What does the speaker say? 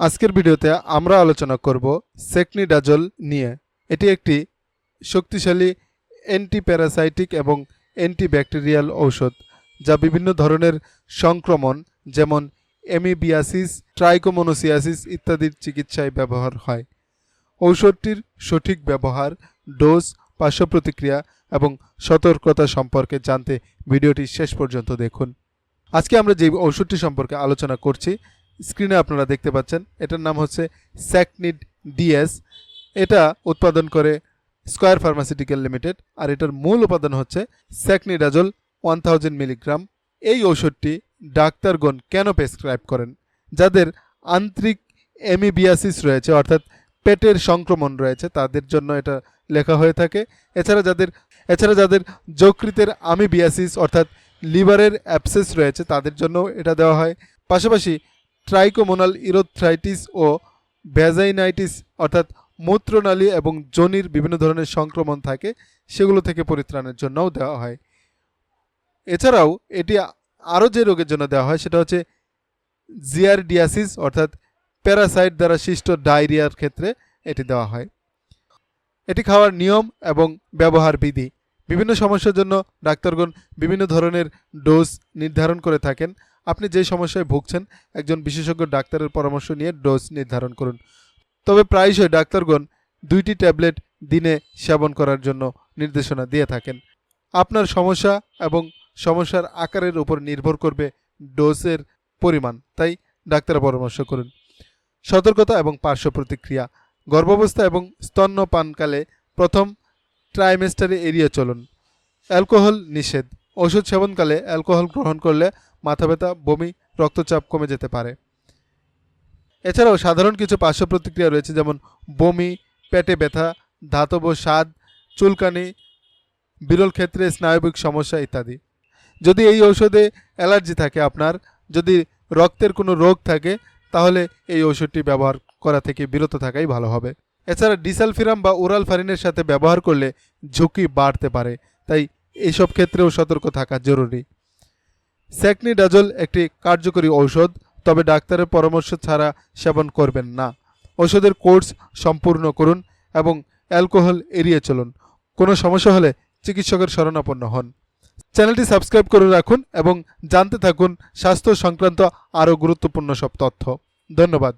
আজকের ভিডিওতে আমরা আলোচনা করব সেকনিডাজল নিয়ে। এটি একটি শক্তিশালী অ্যান্টিপ্যারাসাইটিক এবং অ্যান্টিব্যাকটেরিয়াল ঔষধ, যা বিভিন্ন ধরনের সংক্রমণ যেমন এমিবিয়াসিস ট্রাইকোমোনোসিয়াসিস ইত্যাদির চিকিৎসায় ব্যবহার হয়। ঔষধটির সঠিক ব্যবহার, ডোজ পার্শ্ব প্রতিক্রিয়া এবং সতর্কতা সম্পর্কে জানতে ভিডিওটি শেষ পর্যন্ত দেখুন। আজকে আমরা যে ঔষধটি সম্পর্কে আলোচনা করছি স্ক্রিনে আপনারা দেখতে পাচ্ছেন, এটার নাম হচ্ছে স্যাকনিড ডিএস। এটা উৎপাদন করে স্কয়ার ফার্মাসিউটিক্যাল লিমিটেড, আর এটার মূল উপাদান হচ্ছে স্যাকনিডাজল ওয়ান থাউজেন্ড মিলিগ্রাম। এই ঔষধটি ডাক্তারগণ কেন প্রেসক্রাইব করেন? যাদের আন্ত্রিক এমিবিয়াসিস রয়েছে, অর্থাৎ পেটের সংক্রমণ রয়েছে, তাদের জন্য এটা লেখা হয়ে থাকে। এছাড়া যাদের এছাড়া যাদের যকৃতের আমিবিয়াসিস অর্থাৎ লিভারের অ্যাপসেস রয়েছে, তাদের জন্য এটা দেওয়া হয়। পাশাপাশি ট্রাইকোমোনাল ইরোথ্রাইটিস ও ভ্যাজাইনাইটিস অর্থাৎ মূত্রনালী এবং যোনির বিভিন্ন ধরনের সংক্রমণ থাকে, সেগুলো থেকে পরিত্রাণের জন্যও দেওয়া হয়। এছাড়াও এটি আরও যে রোগের জন্য দেওয়া হয় সেটা হচ্ছে জিয়ারডিয়াসিস অর্থাৎ প্যারাসাইট দ্বারা সৃষ্ট ডায়রিয়ার ক্ষেত্রে এটি দেওয়া হয়। এটি খাওয়ার নিয়ম এবং ব্যবহার বিধি। বিভিন্ন সমস্যার জন্য ডাক্তারগণ বিভিন্ন ধরনের ডোজ নির্ধারণ করে থাকেন। আপনি যে সমস্যায় ভুগছেন, একজন বিশেষজ্ঞ ডাক্তারের পরামর্শ নিয়ে ডোজ নির্ধারণ করুন। তবে প্রায়শই ডাক্তারগণ দুইটি ট্যাবলেট দিনে সেবন করার জন্য নির্দেশনা দিয়ে থাকেন। আপনার সমস্যা এবং সমস্যার আকারের উপর নির্ভর করবে ডোজের পরিমাণ, তাই ডাক্তারের পরামর্শ করুন। সতর্কতা এবং পার্শ্ব প্রতিক্রিয়া, গর্ভাবস্থা এবং স্তন্যপানকালে প্রথম ট্রাইমেস্টারে এড়িয়ে চলুন। অ্যালকোহল নিষেধ ওষুধ সেবনকালে অ্যালকোহল গ্রহণ করলে মাথা ব্যথা বমি, রক্তচাপ কমে যেতে পারে। এছাড়াও সাধারণ কিছু পার্শ্ব প্রতিক্রিয়া রয়েছে, যেমন বমি, পেটে ব্যথা, ধাতব স্বাদ, চুলকানি, বিরল ক্ষেত্রে স্নায়বিক সমস্যা ইত্যাদি। যদি এই ঔষধে অ্যালার্জি থাকে আপনার, যদি রক্তের কোনো রোগ থাকে, তাহলে এই ঔষধটি ব্যবহার করা থেকে বিরত থাকাই ভালো হবে। এছাড়া ডিসালফিরাম বা ওরাল ফারিনের সাথে ব্যবহার করলে ঝুঁকি বাড়তে পারে, তাই এইসব ক্ষেত্রেও সতর্ক থাকা জরুরি। স্যাকনিডাজল একটি কার্যকরী ঔষধ, তবে ডাক্তারের পরামর্শ ছাড়া সেবন করবেন না। ওষুধের কোর্স সম্পূর্ণ করুন এবং অ্যালকোহল এড়িয়ে চলুন। কোনো সমস্যা হলে চিকিৎসকের শরণাপন্ন হন। চ্যানেলটি সাবস্ক্রাইব করে রাখুন এবং জানতে থাকুন স্বাস্থ্য সংক্রান্ত আরও গুরুত্বপূর্ণ সব তথ্য। ধন্যবাদ।